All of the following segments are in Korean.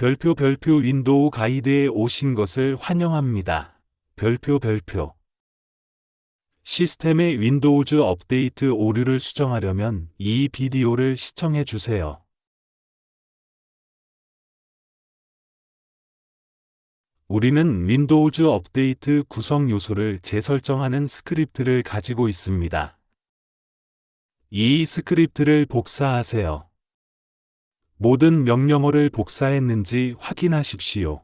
별표 별표 윈도우 가이드에 오신 것을 환영합니다. 별표 별표 시스템의 윈도우즈 업데이트 오류를 수정하려면 이 비디오를 시청해 주세요. 우리는 윈도우즈 업데이트 구성 요소를 재설정하는 스크립트를 가지고 있습니다. 이 스크립트를 복사하세요. 모든 명령어를 복사했는지 확인하십시오.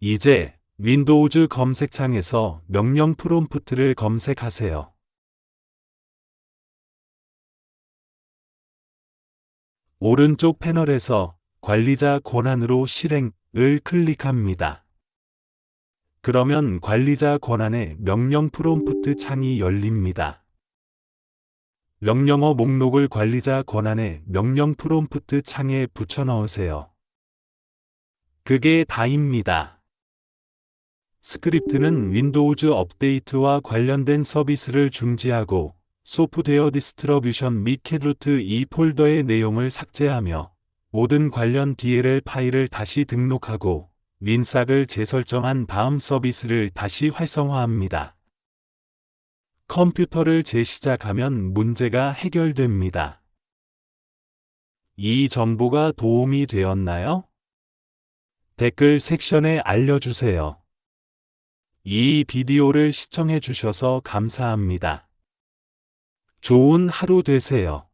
이제 윈도우즈 검색창에서 명령 프롬프트를 검색하세요. 오른쪽 패널에서 관리자 권한으로 실행을 클릭합니다. 그러면 관리자 권한의 명령 프롬프트 창이 열립니다. 명령어 목록을 관리자 권한의 명령 프롬프트 창에 붙여 넣으세요. 그게 다입니다. 스크립트는 윈도우즈 업데이트와 관련된 서비스를 중지하고 소프트웨어 디스트러뷰션 및 캐루트 이 폴더의 내용을 삭제하며 모든 관련 DLL 파일을 다시 등록하고 윈삭을 재설정한 다음 서비스를 다시 활성화합니다. 컴퓨터를 재시작하면 문제가 해결됩니다. 이 정보가 도움이 되었나요? 댓글 섹션에 알려주세요. 이 비디오를 시청해 주셔서 감사합니다. 좋은 하루 되세요.